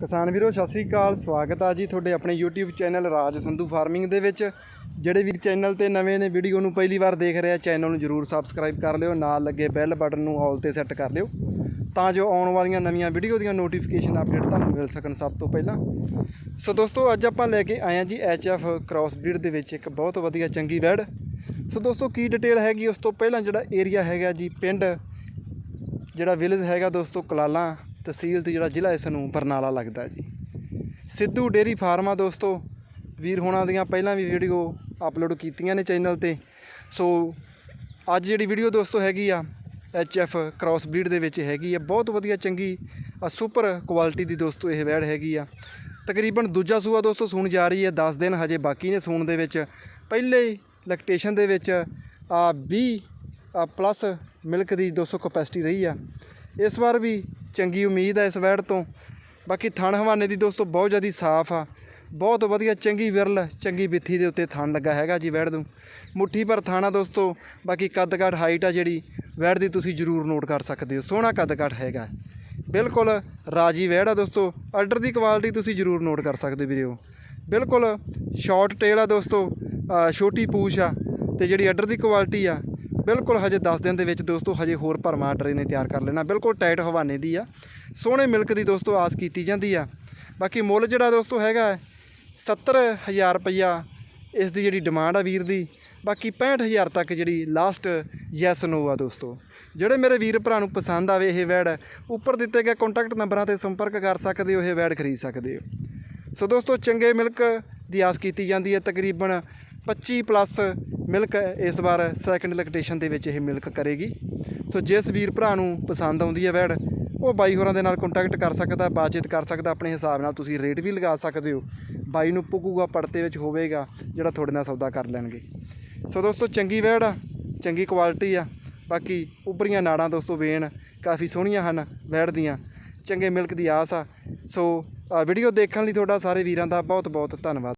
ਕਿਸਾਨ ਵੀਰੋ, ਸਤਿ ਸ੍ਰੀ ਅਕਾਲ, ਸਵਾਗਤ ਆ ਜੀ ਤੁਹਾਡੇ ਆਪਣੇ YouTube channel Raj Sandhu Farming ਦੇ ਵਿੱਚ। ਜਿਹੜੇ ਵੀਰ ਚੈਨਲ ਤੇ ਨਵੇਂ ਨੇ ਵੀਡੀਓ ਨੂੰ ਪਹਿਲੀ ਵਾਰ ਦੇਖ ਰਹੇ ਆ, ਚੈਨਲ ਨੂੰ ਜਰੂਰ ਸਬਸਕ੍ਰਾਈਬ ਕਰ ਲਿਓ, ਨਾਲ ਲੱਗੇ ਬੈਲ ਬਟਨ ਨੂੰ ਆਲ ਤੇ ਸੈੱਟ ਕਰ ਲਿਓ, ਤਾਂ ਜੋ ਆਉਣ ਵਾਲੀਆਂ ਨਵੀਆਂ ਵੀਡੀਓ ਦੀਆਂ ਨੋਟੀਫਿਕੇਸ਼ਨ ਅਪਡੇਟ ਤੁਹਾਨੂੰ ਮਿਲ ਸਕਣ ਸਭ ਤੋਂ ਪਹਿਲਾਂ। ਸੋ ਦੋਸਤੋ, ਅੱਜ ਆਪਾਂ ਲੈ ਕੇ ਆਏ ਆ ਜੀ ਐਚਐਫ ਕ੍ਰਾਸ ਬਰੀਡ ਦੇ ਵਿੱਚ ਇੱਕ ਬਹੁਤ ਵਧੀਆ ਚੰਗੀ ਵੈੜ। ਸੋ ਦੋਸਤੋ, ਕੀ ਡਿਟੇਲ ਹੈਗੀ, ਉਸ ਤੋਂ ਪਹਿਲਾਂ ਜਿਹੜਾ ਏਰੀਆ ਹੈਗਾ ਜੀ, ਪਿੰਡ, ਜਿਹੜਾ ਵਿਲੇਜ ਹੈਗਾ ਦੋਸਤੋ, ਕਲਾਲਾਂ ਤਹਿਸੀਲ ਤੇ ਜਿਹੜਾ ਜ਼ਿਲ੍ਹਾ ਇਸ ਨੂੰ ਬਰਨਾਲਾ ਲੱਗਦਾ ਜੀ। ਸਿੱਧੂ ਡੇਰੀ ਫਾਰਮਾ ਦੋਸਤੋ, ਵੀਰ ਹੋਣਾ ਦੀਆਂ ਪਹਿਲਾਂ ਵੀ ਵੀਡੀਓ ਅਪਲੋਡ ਕੀਤੀਆਂ ਨੇ ਚੈਨਲ ਤੇ। ਸੋ, ਅੱਜ ਜਿਹੜੀ ਵੀਡੀਓ ਦੋਸਤੋ ਹੈਗੀ ਆ ਐਫ ਕ੍ਰਾਸ ਬਰੀਡ ਦੇ ਵਿੱਚ ਹੈਗੀ ਆ, ਬਹੁਤ ਵਧੀਆ ਚੰਗੀ ਆ ਸੁਪਰ ਕੁਆਲਿਟੀ ਦੀ ਦੋਸਤੋ ਇਹ ਵੈੜ ਹੈਗੀ ਆ। ਤਕਰੀਬਨ ਦੂਜਾ ਸੂਆ ਦੋਸਤੋ ਸੂਣ ਜਾ ਰਹੀ ਹੈ 10 ਦਿਨ ਹਜੇ ਬਾਕੀ ਨੇ ਸੂਣ ਦੇ ਵਿੱਚ। ਪਹਿਲੇ ਲੈਕਟੇਸ਼ਨ ਦੇ ਵਿੱਚ ਆ 20 ਪਲੱਸ ਮਿਲਕ ਦੀ 200 ਕਪੈਸਿਟੀ ਰਹੀ ਆ। ਇਸ ਵਾਰ ਵੀ ਚੰਗੀ ਉਮੀਦ ਹੈ ਇਸ ਵੈੜ ਤੋਂ। ਬਾਕੀ ਥਣ ਹਵਾਨੇ ਦੀ ਦੋਸਤੋ ਬਹੁਤ ਜ਼ਿਆਦਾ ਸਾਫ਼ ਆ। ਬਹੁਤ ਵਧੀਆ, ਚੰਗੀ ਵਿਰਲ, ਚੰਗੀ ਬਿੱਥੀ ਦੇ ਉੱਤੇ ਥਣ ਲੱਗਾ ਹੈਗਾ ਜੀ ਵੈੜ ਨੂੰ। ਮੁੱਠੀ ਪਰ ਥਾਣਾ ਦੋਸਤੋ, ਬਾਕੀ ਕੱਦ ਕਾਠ ਹਾਈਟ ਆ ਜਿਹੜੀ ਵੈੜ ਦੀ ਤੁਸੀਂ ਜ਼ਰੂਰ ਨੋਟ ਕਰ ਸਕਦੇ ਹੋ। ਸੋਹਣਾ ਕੱਦ ਕਾਠ ਹੈਗਾ। ਬਿਲਕੁਲ ਰਾਜੀ ਵੈੜ ਆ ਦੋਸਤੋ। ਆਰਡਰ ਦੀ ਕੁਆਲਿਟੀ ਤੁਸੀਂ ਜ਼ਰੂਰ ਨੋਟ ਕਰ ਸਕਦੇ ਵੀਡੀਓ ਬਿਲਕੁਲ ਸ਼ਾਰਟ ਟੇਲ ਆ ਦੋਸਤੋ। ਛੋਟੀ ਪੂਛ ਆ ਤੇ ਜਿਹੜੀ ਆਰਡਰ ਦੀ ਕੁਆਲਿਟੀ ਆ ਬਿਲਕੁਲ ਹਜੇ 10 ਦਿਨ ਦੇ ਵਿੱਚ ਦੋਸਤੋ ਹਜੇ ਹੋਰ ਭਰਮਾ ਆਰਡਰ ਇਹਨੇ ਤਿਆਰ ਕਰ ਲੈਣਾ। ਬਿਲਕੁਲ ਟਾਈਟ ਹਵਾਨੇ ਦੀ ਆ। ਸੋਹਣੇ ਮਿਲਕ ਦੀ ਦੋਸਤੋ ਆਸ ਕੀਤੀ ਜਾਂਦੀ ਆ। ਬਾਕੀ ਮੁੱਲ ਜਿਹੜਾ ਦੋਸਤੋ ਹੈਗਾ ਹੈ, 70000 ਰੁਪਈਆ ਇਸ ਦੀ ਜਿਹੜੀ ਡਿਮਾਂਡ ਆ ਵੀਰ ਦੀ। ਬਾਕੀ 65000 ਤੱਕ ਜਿਹੜੀ ਲਾਸਟ ਯੈਸ ਨੋ ਆ ਦੋਸਤੋ। ਜਿਹੜੇ ਮੇਰੇ ਵੀਰ ਭਰਾ ਨੂੰ ਪਸੰਦ ਆਵੇ ਇਹ ਵੈੜ ਉੱਪਰ ਦਿੱਤੇ ਗਏ ਕੰਟੈਕਟ ਨੰਬਰਾਂ ਤੇ ਸੰਪਰਕ ਕਰ ਸਕਦੇ ਹੋ ਇਹ ਵੈੜ ਖਰੀਦ ਸਕਦੇ ਹੋ। ਸੋ ਦੋਸਤੋ ਚੰਗੇ ਮਿਲਕ ਦੀ ਆਸ ਕੀਤੀ ਜਾਂਦੀ ਹੈ ਤਕਰੀਬਨ 25 ਪਲੱਸ ਮਿਲਕ ਇਸ ਵਾਰ ਸੈਕੰਡ ਲੈਕਟੇਸ਼ਨ ਦੇ ਵਿੱਚ ਇਹ ਮਿਲਕ ਕਰੇਗੀ। ਸੋ ਜਿਸ ਵੀਰ ਭਰਾ ਨੂੰ ਪਸੰਦ ਆਉਂਦੀ ਹੈ ਵੈੜ, ਉਹ ਬਾਈ ਹੋਰਾਂ ਦੇ ਨਾਲ ਕੰਟੈਕਟ ਕਰ ਸਕਦਾ, ਬਾਤਚੀਤ ਕਰ ਸਕਦਾ, ਆਪਣੇ ਹਿਸਾਬ ਨਾਲ ਤੁਸੀਂ ਰੇਟ ਵੀ ਲਗਾ ਸਕਦੇ ਹੋ। ਬਾਈ ਨੂੰ ਪੁੱਗੂਗਾ, ਪੜਤੇ ਵਿੱਚ ਹੋਵੇਗਾ, ਜਿਹੜਾ ਤੁਹਾਡੇ ਨਾਲ ਸੌਦਾ ਕਰ ਲੈਣਗੇ। ਸੋ ਦੋਸਤੋ, ਚੰਗੀ ਵੈੜ ਆ ਚੰਗੀ ਕੁਆਲਿਟੀ ਆ। ਬਾਕੀ ਉੱਪਰੀਆਂ ਨਾੜਾਂ ਦੋਸਤੋ ਵੇਣ, ਕਾਫੀ ਸੋਹਣੀਆਂ ਹਨ ਵੈੜ ਦੀਆਂ। ਚੰਗੇ ਮਿਲਕ ਦੀ ਆਸ ਆ। ਸੋ ਵੀਡੀਓ ਦੇਖਣ ਲਈ ਤੁਹਾਡਾ ਸਾਰੇ ਵੀਰਾਂ ਦਾ ਬਹੁਤ ਬਹੁਤ ਧੰਨਵਾਦ।